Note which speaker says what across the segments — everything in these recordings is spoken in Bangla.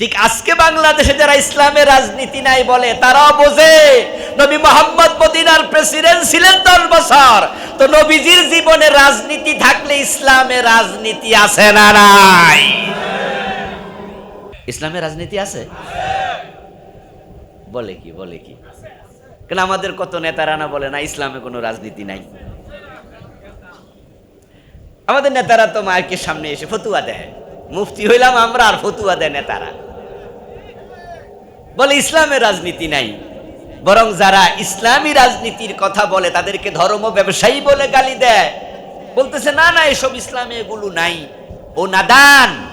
Speaker 1: ঠিক আজকে বাংলাদেশে যারা ইসলামের রাজনীতি নাই বলে, তারাও বোঝে, নবী মোহাম্মদ মদিনার প্রেসিডেন্ট ছিলেন দশ বছর। তো নবীজির জীবনে রাজনীতি থাকলে ইসলামের রাজনীতি আছে না নাই? ইসলামের রাজনীতি আছে? বলে কি বলে কি? কেন আমাদের কত নেতারা না বলে, না, ইসলামে কোনো রাজনীতি নাই? আমাদের নেতারা তো মায়ের সামনে এসে ফতুয়া দেয়। মুফতি হইলাম আমরা আর ফতুয়া দেয় নেতারা। বলে, ইসলামের রাজনীতি নাই। বরং যারা ইসলামী রাজনীতির কথা বলে, তাদেরকে ধর্ম ব্যবসায়ী বলে গালি দেয়। বলতেছে, না না, এসব ইসলামে এগুলো নাই। ও নাদান।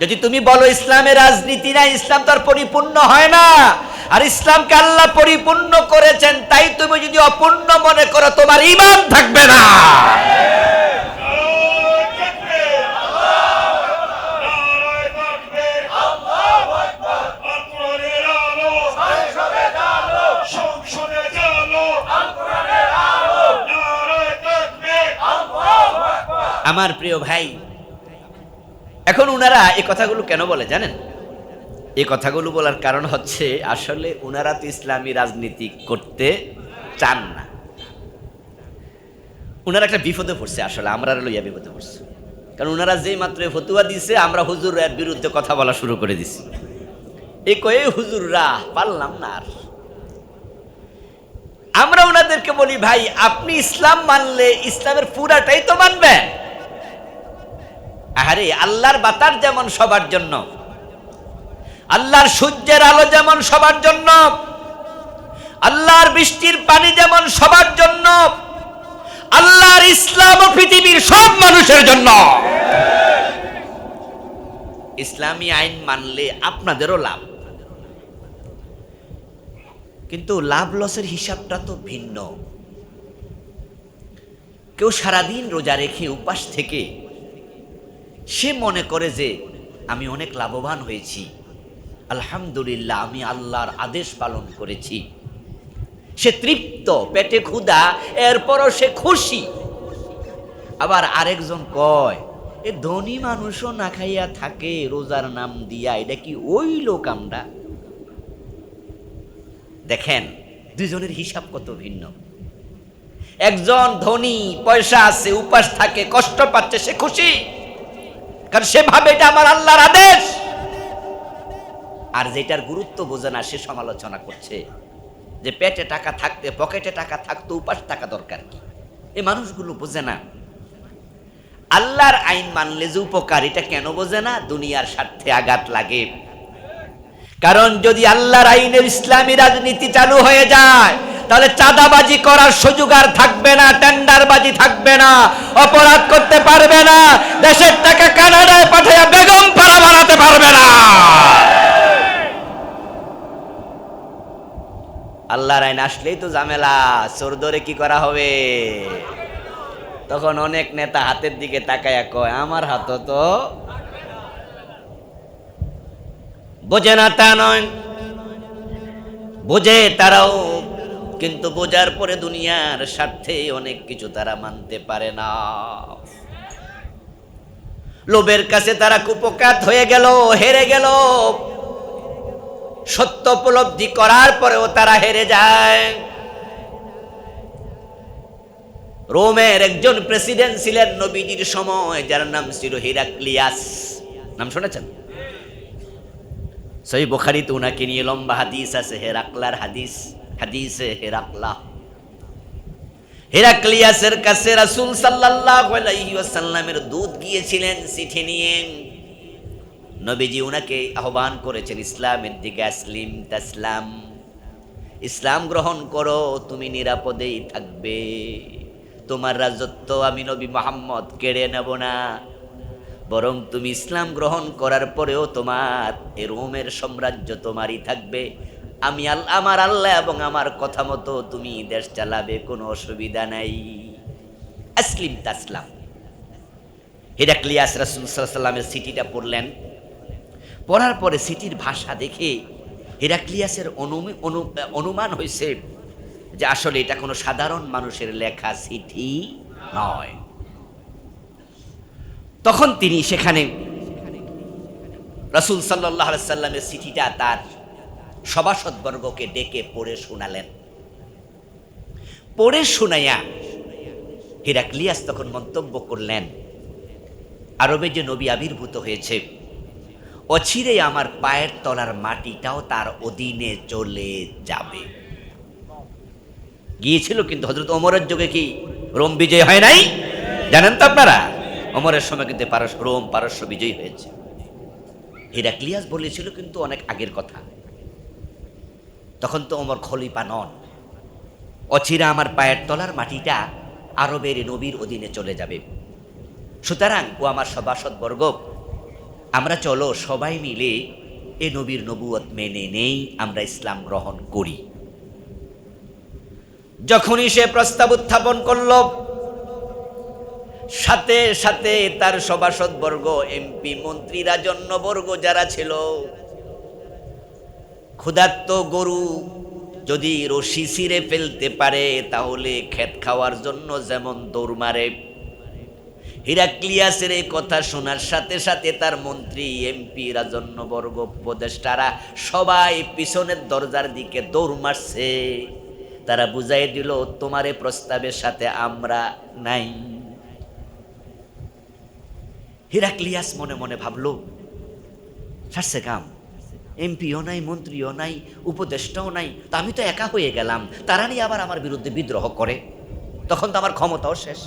Speaker 1: যদি তুমি বলো ইসলামের রাজনীতি নাই, ইসলাম তো আর পরিপূর্ণ হয় না। আর ইসলামকে আল্লাহ পরিপূর্ণ করেছেন, তাই তুমি যদি অপূর্ণ মনে করো, তোমার ইমান থাকবে না। আমার প্রিয় ভাই, এখন উনারা এই কথাগুলো কেন বলে জানেন? এই কথাগুলো বলার কারণ হচ্ছে, আসলে উনারা তো ইসলামী রাজনীতি করতে চান না। উনারা একটা বিপদে পড়ছে আসলে, আমরা লইয়া বিপদে পড়ছে। কারণ উনারা যেই মাত্র ফতুয়া দিছে, আমরা হুজুরের বিরুদ্ধে কথা বলা শুরু করে দিছি। এই কয়ে হুজুররা, পারলাম না আর। আমরা ওনাদেরকে বলি, ভাই, আপনি ইসলাম মানলে ইসলামের পুরাটাই তো মানবেন। আরে আল্লাহর বাতার যেমন সবার জন্য, আল্লাহর সূর্যের আলো যেমন সবার জন্য, আল্লাহর বৃষ্টির পানি যেমন সবার জন্য, আল্লাহর ইসলাম ও পৃথিবীর সব মানুষের জন্য। ইসলামী আইন মানলে আপনাদেরও লাভ। কিন্তু লাভ লসের হিসাবটা তো ভিন্ন। কেউ সারাদিন রোজা রেখে উপাস থেকে সে মনে করে যে আমি অনেক লাভবান হয়েছি। আলহামদুলিল্লাহ, আমি আল্লাহর আদেশ পালন করেছি। সে তৃপ্ত, পেটে ক্ষুধা, এরপরও সে খুশি। আবার আরেকজন কয়, এ ধনী মানুষও না খাইয়া থাকে, রোজার নাম দিয়া, এটা কি ওই লোক আমরা? দেখেন, দুজনের হিসাব কত ভিন্ন। একজন ধনী, পয়সা আছে, উপাস থাকে, কষ্ট পাচ্ছে, সে খুশি। কারণ সে ভাবে এটা আমার আল্লাহর আদেশ। আর যেটার গুরুত্ব বোঝে না, সে সমালোচনা করছে। যে পেটে টাকা থাকতে, পকেটে টাকা থাকতে উপাস টাকা দরকার কি? এই মানুষগুলো বোঝে না। আল্লাহর আইন মানলে যে উপকার, এটা কেন বোঝে না? দুনিয়ার স্বার্থে আঘাত লাগে। কারণ যদি আল্লাহর আইনের ইসলামী রাজনীতি চালু হয়ে যায়, তাহলে চাঁদাবাজি করার সুযোগ আর থাকবে না, টেন্ডারবাজি থাকবে না, অপরাধ করতে পারবে না, দেশের টাকা কানাডায় পাঠিয়ে বেগম পাড়া বানাতে পারবে না আল্লাহর আইন আসলেই তো ঝামেলা, চোর ধরে কি করা হবে? তখন অনেক নেতা হাতের দিকে তাকায়া কয়, আমার হাত তো বোঝে না তা নয়। বোঝে তারাও, কিন্তু বোঝার পরে দুনিয়ার স্বার্থে অনেক কিছু তারা মানতে পারে না। লোভের কাছে তারা কুপকাত হয়ে গেল, হেরে গেল। সত্য উপলব্ধি করার পরেও তারা হেরে যায়। রোমের একজন প্রেসিডেন্ট ছিলেন নবীজির সময়, যার নাম ছিল হিরাক্লিয়াস। নাম শুনেছেন? সই বোখারি তো উনাকে নিয়ে লম্বা হাদিস আছে, হেরাকলার হাদিস, হাদিসে হেরাকলা। হেরাক্লিয়াসের কাছে রাসূল সাল্লাল্লাহু আলাইহি ওয়াসাল্লামের দূত গিয়েছিলেন চিঠি নিয়ে। নবীজি উনাকে আহ্বান করেছেন, ইসলামের দিকে আসলিম তাসলাম। ইসলাম গ্রহণ করো, তুমি নিরাপদেই থাকবে। তোমার রাজত্ব আমি নবী মোহাম্মদ কেড়ে নেব না। বরং তুমি ইসলাম গ্রহণ করার পরেও তোমার, এ রোমের সাম্রাজ্য তোমারই থাকবে। আমি আমার আল্লাহ এবং আমার কথা মতো তুমি দেশ চালাবে, কোনো অসুবিধা নাই। আসলিম তাসলাম। হিরাক্লিয়াস রাসুল সাল্লামের সিটিটা পড়লেন। পড়ার পরে সিটির ভাষা দেখে হিরাক্লিয়াসের অনুমি- অনু- অনুমান হয়েছে যে আসলে এটা কোনো সাধারণ মানুষের লেখা চিঠি নয়। তখন তিনি সেখানে রাসূল সাল্লামের চিঠিটা তার সভাসদবর্গকে ডেকে পড়ে শোনালেন। পড়ে শোনাইয়া হিরাক্লিয়াস তখন মন্তব্য করলেন, আরবে যে নবী আবির্ভূত হয়েছে অচিরে আমার পায়ের তলার মাটিটাও তার অধীনে চলে যাবে। গিয়েছিল কিন্তু হজরত ওমরের যুগে কি রোম বিজয় হয় নাই? জানেন তো আপনারা? অমরের সময় কিন্তু রোম পারস্য বিজয় হয়েছে। হিরাক্লিয়াস বলেছিল কিন্তু অনেক আগের কথা। তখন তো অমর খলিফা নন। অচিরা আমার পায়ের তলার মাটিটা আরবের নবীর অধীনে চলে যাবে। সুতরাং ও আমার সভাসদ বর্গ আমরা চলো সবাই মিলে এ নবীর নবুয়ত মেনে নেই, আমরা ইসলাম গ্রহণ করি। যখনই সে প্রস্তাব উত্থাপন করল, সাথে সাথে তার সভাসদ বর্গ এমপি মন্ত্রী রাজন্যবর্গ যারা ছিল, ক্ষুধার্ত গরু যদি রশি ছিঁড়ে ফেলতে পারে, তাহলে ক্ষেত খাওয়ার জন্য যেমন দৌড় মারে হিরাক্লিয়াসের এই কথা শোনার সাথে সাথে তার মন্ত্রী, এমপি রাজন্যবর্গ উপদেষ্টারা সবাই পিছনের দরজার দিকে দৌড় মারছে। তারা বুঝাই দিল, তোমার এই প্রস্তাবের সাথে আমরা নাই। হিরাক্লিয়াস মনে মনে ভাবল সারছে কাম। এমপিও নাই, মন্ত্রীও নাই, উপদেষ্টাও নাই, তা আমি তো একা হয়ে গেলাম। তারা নিয়ে আবার আমার বিরুদ্ধে বিদ্রোহ করে। তখন তো আমার ক্ষমতাও শেষ।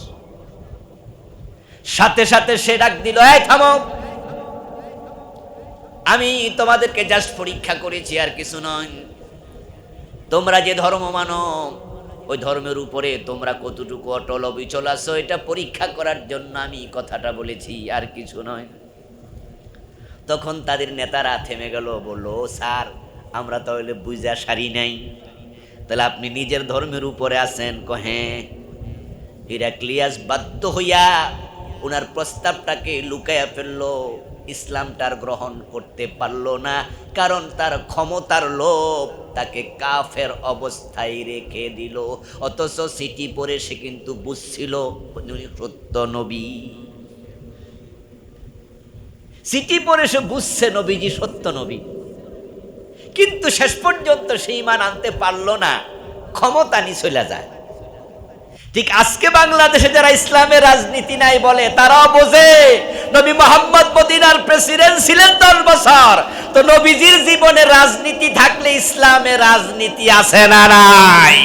Speaker 1: সাথে সাথে সে ডাক দিল, এই, থামো! আমি তোমাদেরকে জাস্ট পরীক্ষা করেছি, আর কিছু নয়। তোমরা যে ধর্ম মানো, ওই ধর্মের উপরে তোমরা কতটুকু অটল অবিচল আছো, এটা পরীক্ষা করার জন্য আমি কথাটা বলেছি, আর কিছু নয়। তখন তাদের নেতারা থেমে গেল, বলল স্যার, আমরা তাহলে বুঝা সারি নাই। তাহলে আপনি নিজের ধর্মের উপরে আছেন? কহে হিরাক্লিয়াস বাধ্য হইয়া ওনার প্রস্তাবটাকে লুকাইয়া ফেলল ইসলামটার গ্রহণ করতে পারল না, কারণ তার ক্ষমতার লোভ তাকে কাফের অবস্থায় রেখে দিল, অথচ সিটি পরে সে কিন্তু বুঝছিল সত্য নবী। সিটি পরে সে বুঝছে নবীজি সত্য নবী। কিন্তু শেষ পর্যন্ত সেই মান আনতে পারল না, ক্ষমতা নি চলে যায়। ঠিক আজকে বাংলাদেশে যারা ইসলামের রাজনীতি নাই বলে, তারাও বোঝে, নবী মোহাম্মদ মদিনার প্রেসিডেন্ট ছিলেন দশ বছর। তো নবীজির জীবনে রাজনীতি থাকলে ইসলামের রাজনীতি আছে না নাই?